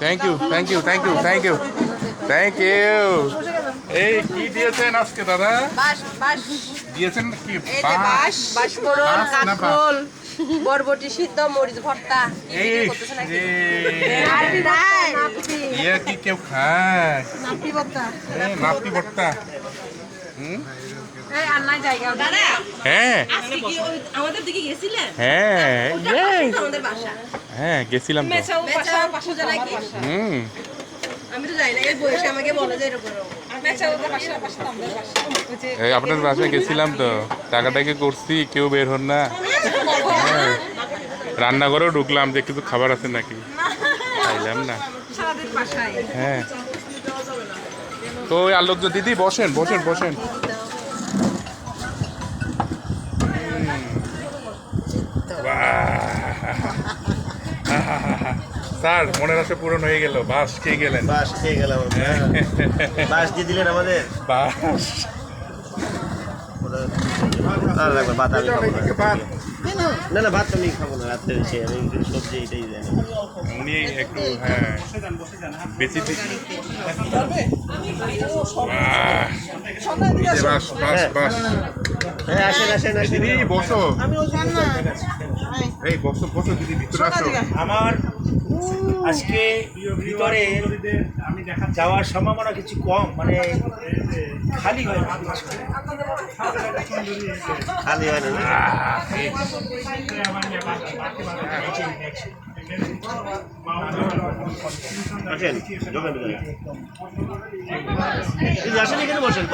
Thank you thank you thank you thank you thank you এই কি দিয়েছেন আজকে দাদা? বাস বাস দিয়েছেন কি? বাস বাস মোড়ল বাস কাঁকরোল বরবটি সিদ্ধ মরিচ ভর্তা। এই নাপি ইয়ে কি কেউ খায়? নাপি ভর্তা। এই নাপতি ভর্তা। হুম? এই আর নাই জায়গা দাদা হ্যাঁ। আমাদের দিকে গেছিলেন? হ্যাঁ ইয়ে। আমাদের বাসা। হ্যাঁ গেছিলাম তো। মেছাও পাশা পাশা নাকি হুম। আমি তো যাই না এই বয়সে আমাকে বলে যে এরকম মেছাও পাশা পাশা তো আমাদের বাসা এই আপনার বাসায় গেছিলাম তো। টাকাটাকে করছি কেউ বের হন না। হ্যাঁ। রান্নাঘরেও ঢুকলাম যে কিছু খাবার আছে নাকি। খাইলাম না। হ্যাঁ। তো ওই আলোক দিদি বসেন বসেন বসেন। স্যার মনের আশা পূরণ হয়ে গেল বাস খেয়ে গেলেন। বাস খেয়ে গেলাম। বাস দিয়ে দিলেন আমাদের? বাস। না। না না ভাত আমি খাব না রাত্রে আমি সবজি এটাই জানি উনি একটু হ্যাঁ বেশি বাস বাস বাস হ্যাঁ আসেন আসেন আসেন দিদি বসো এই বসো বসো দিদি ভিতরে আসো আমার আজকে ভিতরে যাওয়ার সম্ভাবনা কিছু কম মানে খালি হয় না খালি হয় না না? আসেন আসেন এখানে বসেন।